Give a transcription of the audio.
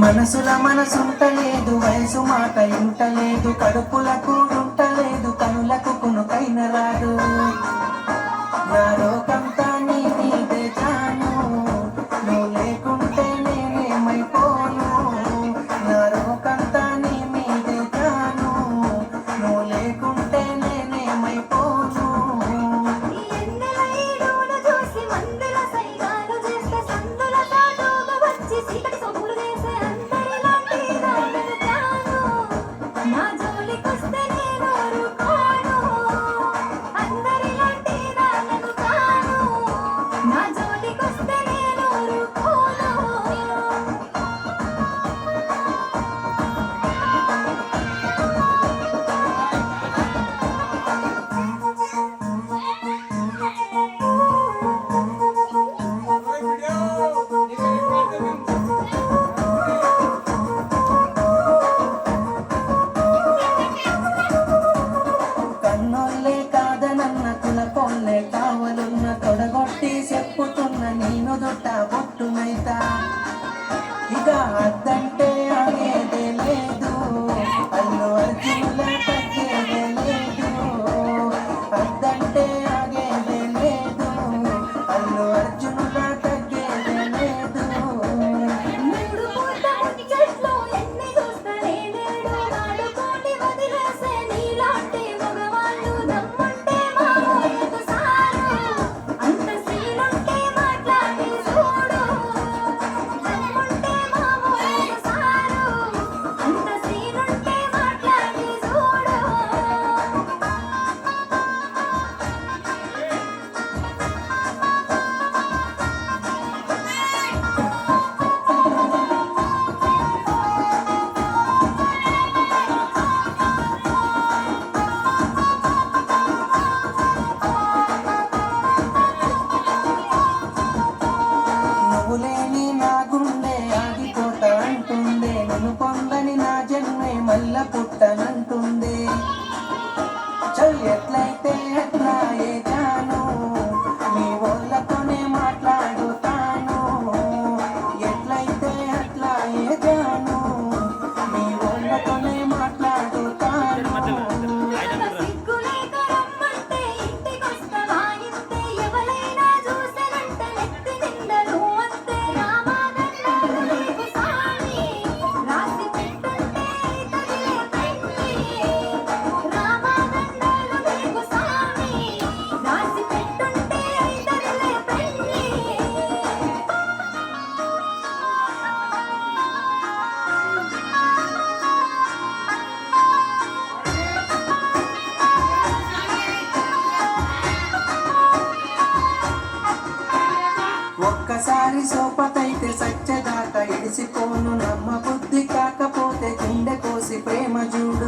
మనసుల మనసుంటలేదు వయసు మాట ఇంటలేదు కడుపులకు ఉంటలేదు కొల్లే కావలున్న తొడగొట్టి చెప్పుతున్న నేను దొట్ట బొట్టునైతా. ఇక అద్ద నా గుండె ఆగిపోత అంటుందే నన్ను పొందని నా జన్మే మల్ల పుట్టనంటుందే చల్ ఎట్లా దారి సోపతైతే సత్యదాత ఇడిసిపోను నమ్మ బుద్ధి కాకపోతే గుండె కోసి ప్రేమ చూడు.